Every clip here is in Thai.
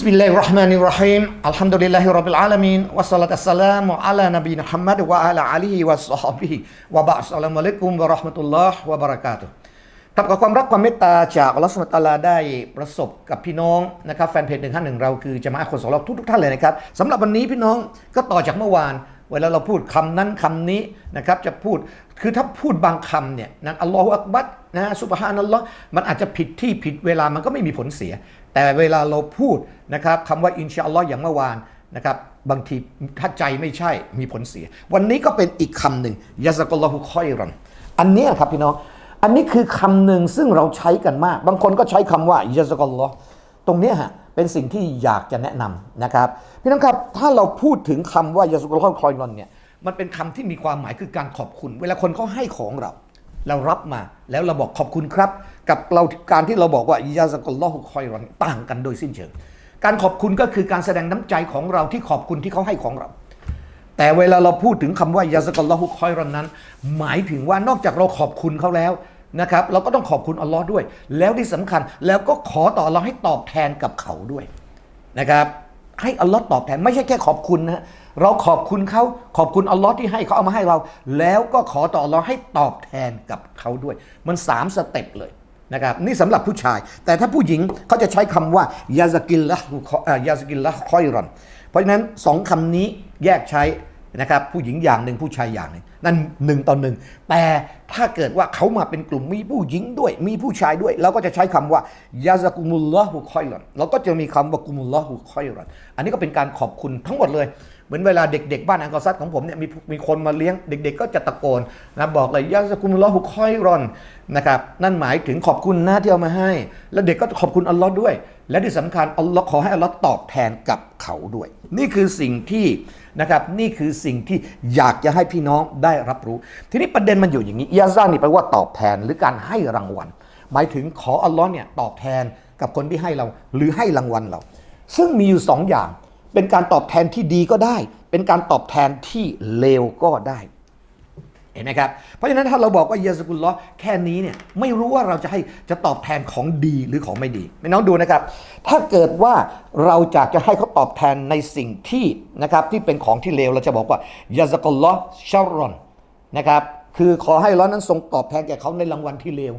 بسم الله الرحمن الرحيم الحمد لله رب العالمين والصلاة والسلام على نبينا محمد وعلى آله وصحبه وبعد السلام عليكم ورحمة الله وبركاته ครับกับความรักความเมตตาจากอัลลอฮฺสุลตาลาได้ประสบกับพี่น้องนะครับแฟนเพจหนึ่งห้าหนึ่งเราคือจะมาคนสองเราทุกทุกๆท่านเลยนะครับสำหรับวันนี้พี่น้องก็ต่อจากเมื่อวาน เวลาเราพูดคำนั้นคำนี้นะครับจะพูด คือถ้าพูดบางคำเนี่ยนะอัลลอฮฺอักบัดนะสุบฮานัลลอฮ์มันอาจจะผิดที่ผิดเวลามันก็ไม่มีผลเสีย แต่เวลาเราพูดนะครับคำว่าอินชาอัลลอฮ์อย่างเมื่อวานนะครับบางทีถ้าใจไม่ใช่มีผลเสีย วันนี้ก็เป็นอีกคำหนึ่งยาซักลลอฮุคอยรอนอันนี้ครับพี่น้องอันนี้คือคำหนึ่งซึ่งเราใช้กันมาก บางคนก็ใช้คำว่ายาซักลลอฮ์ตรงนี้ฮะเป็นสิ่งที่อยากจะแนะนำนะครับ พี่น้องครับถ้าเราพูดถึงคำว่ายาซักลลอฮ์คอยรอนเนี่ย มันเป็นคำที่มีความหมายคือการขอบคุณ เวลาคนเขาให้ของเรา เรารับมาแล้วเราบอกขอบคุณครับ กับเราการที่เราบอกว่ายาซักลลอฮุคอยรอนต่างกันโดยสิ้นเชิงการขอบคุณก็คือการแสดงน้ำใจของเราที่ขอบคุณที่เขาให้ของเรา แต่เวลาเราพูดถึงคำว่ายาสกลลอฮุคอยรอนนั้น หมายถึงว่านอกจากเราขอบคุณเขาแล้วนะครับเราก็ต้องขอบคุณอัลลอฮ์ด้วย แล้วที่สำคัญแล้วก็ขอต่อเราให้ตอบแทนกับเขาด้วยนะครับให้อัลลอฮ์ตอบแทนไม่ใช่แค่ขอบคุณนะ เราขอบคุณเขาขอบคุณอัลลอฮ์ที่ให้เขาเอามาให้เรา แล้วก็ขอต่อเราให้ตอบแทนกับเขาด้วย มันสามสเต็ปเลยนะครับนี่สำหรับผู้ชาย แต่ถ้าผู้หญิงเขาจะใช้คำว่ายาสกินละยาสกินละคอยรอน เพราะฉะนั้นสองคำนี้แยกใช้นะครับผู้หญิงอย่างหนึ่งผู้ชายอย่างหนึ่งนั่นหนึ่งต่อหนึ่งแต่ถ้าเกิดว่าเขามาเป็นกลุ่มมีผู้หญิงด้วย มีผู้ชายด้วย เราก็จะใช้คำว่ายาซากุมุลลอฮุคอยรอนเราก็จะมีคำว่ากุมุลลอฮุคอยรอน อันนี้ก็เป็นการขอบคุณทั้งหมดเลย เหมือนเวลาเด็กๆ บ้านอังกอร์ซัดของผมเนี่ยมีมีคนมาเลี้ยงเด็ก ๆ ก็จะตะโกนนะบอกเลยยาซากุมุลลอฮุคอยรอนนะครับนั่นหมายถึงขอบคุณนะที่เอามาให้ แล้วเด็กก็ขอบคุณอัลลอฮ์ด้วย และที่สำคัญอัลลอฮ์ขอให้อัลลอฮ์ตอบแทนกับเขาด้วย นี่คือสิ่งที่นะครับนี่คือสิ่งที่อยากจะให้พี่น้องได้รับรู้ ทีนี้ประเด็นมันอยู่อย่างนี้ยาซ่านี่แปลว่าตอบแทนหรือการให้รางวัล หมายถึงขออัลลอฮ์เนี่ยตอบแทนกับคนที่ให้เราหรือให้รางวัลเรา ซึ่งมีอยู่สองอย่าง เป็นการตอบแทนที่ดีก็ได้ เป็นการตอบแทนที่เลวก็ได้ เห็นไหมครับ เพราะฉะนั้นถ้าเราบอกว่ายาสกุลล้อแค่นี้เนี่ยไม่รู้ว่าเราจะให้จะตอบแทนของดีหรือของไม่ดีไม่น้องดูนะครับ ถ้าเกิดว่าเราอยากจะให้เขาตอบแทนในสิ่งที่นะครับที่เป็นของที่เลวเราจะบอกว่ายาสกุลล้อชารอนนะครับคือขอให้เรานั้นทรงตอบแทนแก่เขาในรางวัลที่เลว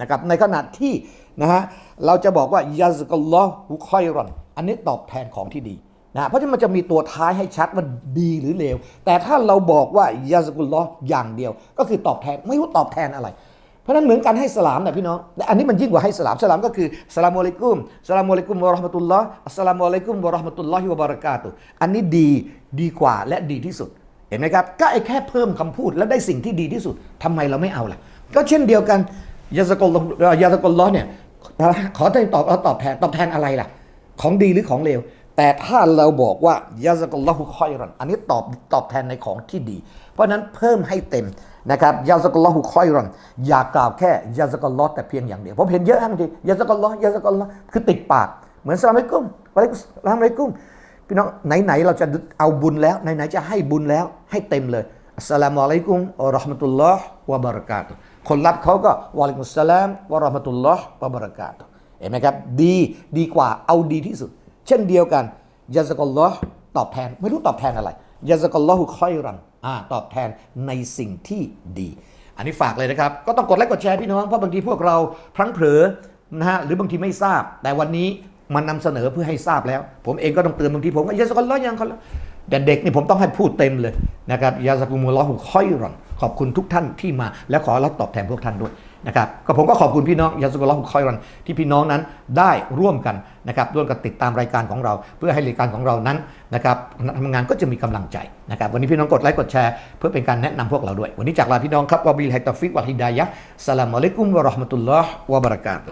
นะครับในขณะที่นะฮะเราจะบอกว่ายาสกุลล้อฮุคอยรอน อันนี้ตอบแทนของที่ดี นะเพราะฉะนั้นมันจะมีตัวท้ายให้ชัดว่าดีหรือเลว แต่ถ้าเราบอกว่ายาสกุลลออย่างเดียว ก็คือตอบแทนไม่รู้ตอบแทนอะไร เพราะฉะนั้นเหมือนกันให้สลามนะพี่น้องแต่อันนี้มันยิ่งกว่าให้สลามสลามก็คือสลามุอะลัยกุมสลามุอะลัยกุมวะราะห์มะตุลลอฮ์อัสสลามุอะลัยกุมวะราะห์มะตุลลอฮิวะบะเรากาตุอันนี้ดีดีกว่าและดีที่สุดเห็นไหมครับก็ไอ้แค่เพิ่มคำพูดแล้วได้สิ่งที่ดีที่สุดทำไมเราไม่เอาล่ะ ก็เช่นเดียวกันยาสกุลลอยาสกุลลอเนี่ยขอให้ตอบตอบแทนตอบแทนอะไรล่ะ ของดีหรือของเลว แต่ถ้าเราบอกว่ายาซักลลอฮุคอยรอนอันนี้ตอบตอบแทนในของที่ดี เพราะฉะนั้นเพิ่มให้เต็มนะครับยาซักลลอฮุคอยรอนอย่ากล่าวแค่ยาซักลลอแต่เพียงอย่างเดียวผมเห็นเยอะบางทียาซักลลอยาซักลลอคือติดปาก เหมือนสลามอะลัยกุมวะลัยกุมสลามอะลัยกุมพี่น้องไหนๆเราจะเอาบุญแล้วไหนๆจะให้บุญแล้วให้เต็มเลยอัสสลามุอะลัยกุมวะเราะห์มะตุลลอฮ์วะบะเราะกาตุคนรับเขาก็วะลัยกุมสสลามวะเราะห์มะตุลลอฮ์วะบะเราะกาตุเห็นไหมครับ ดีดีกว่าเอาดีที่สุด เช่นเดียวกันยาสกอลลอตอบแทนไม่รู้ตอบแทนอะไรยาสกอลลอฮุคอยรันอ่าตอบแทนในสิ่งที่ดี อันนี้ฝากเลยนะครับ ก็ต้องกดไลค์กดแชร์พี่น้อง เพราะบางทีพวกเราพลั้งเผลอนะฮะหรือบางทีไม่ทราบ แต่วันนี้มันนำเสนอเพื่อให้ทราบแล้ว ผมเองก็ต้องเตือนบางทีผมก็ยาสกอลลอยังคนละแต่เด็กนี่ผมต้องให้พูดเต็มเลยนะครับยาสกุมุลลอฮุคอยรัน ขอบคุณทุกท่านที่มา และขอรับตอบแทนพวกท่านด้วยนะครับก็ผมก็ขอบคุณพี่น้องยาสุกลลอฮุคอยรันที่พี่น้องนั้นได้ร่วมกันนะครับร่วมกันติดตามรายการของเรา เพื่อให้รายการของเรานั้นนะครับทำงานก็จะมีกำลังใจนะครับวันนี้พี่น้องกดไลค์กดแชร์เพื่อเป็นการแนะนำพวกเราด้วย วันนี้จากลาพี่น้องครับวะบิลฮิตอฟิกวะฮิดายะสลามอะลัยกุมวะราะห์มะตุลลอฮ์วะบะเราะกาตุ